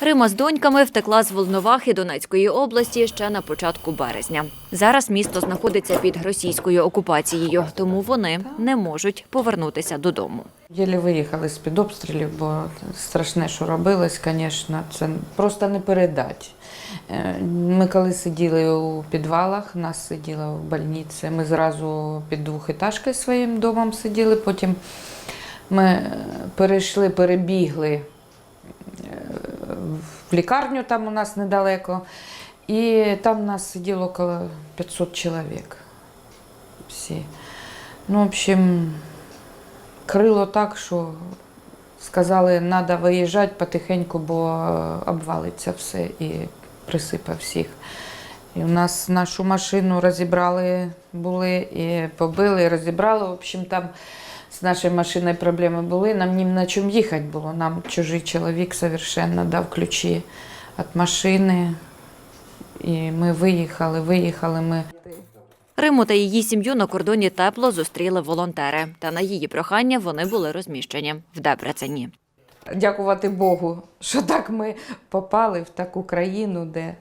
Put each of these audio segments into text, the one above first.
Рима з доньками втекла з Волновахи Донецької області ще на початку березня. Зараз місто знаходиться під російською окупацією, тому вони не можуть повернутися додому. Єлі виїхали з-під обстрілів, бо страшне, що робилось, звісно, це просто не передати. Е, Ми коли сиділи у підвалах, нас сиділо в больниці, ми зразу під двохетажкою своїм домом сиділи, потім ми е, перейшли, перебігли в лікарню, там у нас недалеко, і там нас сиділо около 500 чоловік. Всі. Ну, в общем, крило так, що сказали, треба виїжджати потихеньку, бо е, обвалиться все і присипе всіх. І у нас нашу машину розібрали, були і побили, розібрали. В общем, там з нашою машиною проблеми були. Нам ні на чому їхати було. Нам чужий чоловік совершенно дав ключі від машини. І ми виїхали, виїхали ми. Риму та її сім'ю на кордоні тепло зустріли волонтери. Та на її прохання вони були розміщені в Дебрецені. Дякувати Богу, що так ми попали в таку країну, де,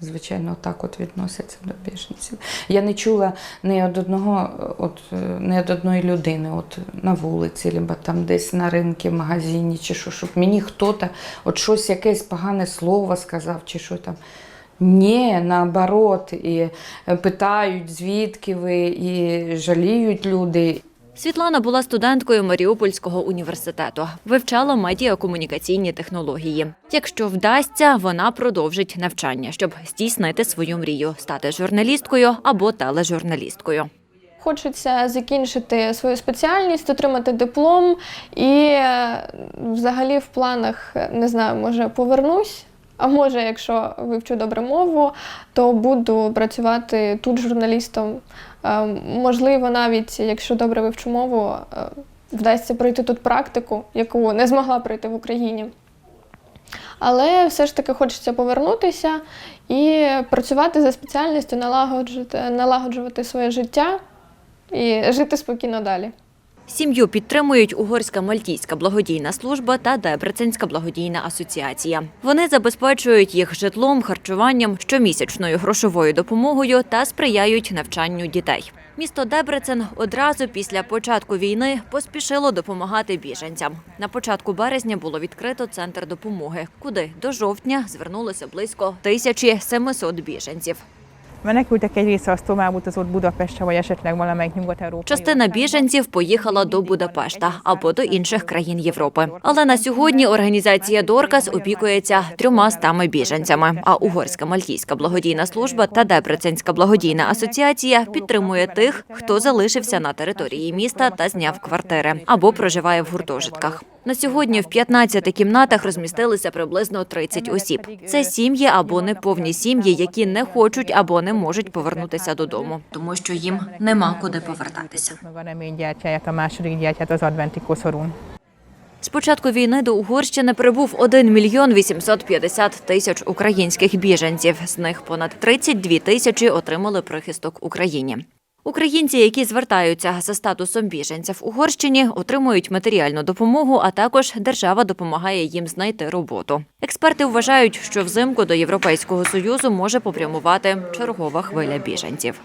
звичайно, так от відносяться до біженців. Я не чула ні від одного, от, е, ні від одної людини, от на вулиці, або там десь на ринку, в магазині, чи що, щоб мені хтось от щось якесь погане слово сказав, чи що там. Ні, наоборот, і е, питають, звідки ви, і жаліють люди. Світлана була студенткою Маріупольського університету, вивчала медіакомунікаційні технології. Якщо вдасться, вона продовжить навчання, щоб здійснити свою мрію стати журналісткою або тележурналісткою. Хочеться закінчити свою спеціальність, отримати диплом і е, взагалі в планах не знаю, може повернусь. А може, якщо вивчу добре мову, то буду працювати тут журналістом. Е, Можливо, навіть якщо добре вивчу мову, е, вдасться пройти тут практику, яку не змогла пройти в Україні. Але все ж таки хочеться повернутися і працювати за спеціальністю, налагоджувати, налагоджувати своє життя і жити спокійно далі. Сім'ю підтримують Угорська Мальтійська благодійна служба та Дебреценська благодійна асоціація. Вони забезпечують їх житлом, харчуванням, щомісячною грошовою допомогою та сприяють навчанню дітей. Місто Дебрецен одразу після початку війни поспішило допомагати біженцям. На початку березня було відкрито центр допомоги, куди до жовтня звернулося близько 1700 біженців. Menekültek egy része az tovább utazott Budapestre, vagy esetleg valamelyik nyugat-európai Частина біженців поїхала до Будапешта або до інших країн Європи. Але на сьогодні організація Доркас опікується трьома стами біженцями. А Угорська Мальтійська благодійна служба та Дебреценська благодійна асоціація підтримує тих, хто залишився на території міста та зняв квартири або проживає в гуртожитках. На сьогодні в 15 кімнатах розмістилися приблизно 30 осіб. Це сім'ї або неповні сім'ї, які не хочуть або не можуть повернутися додому, тому що їм нема куди повертатися. З початку війни до Угорщини прибув 1 мільйон 850 тисяч українських біженців. З них понад 32 тисячі отримали прихисток Україні. Українці, які звертаються за статусом біженця в Угорщині, отримують матеріальну допомогу, а також держава допомагає їм знайти роботу. Експерти вважають, що взимку до Європейського союзу може попрямувати чергова хвиля біженців.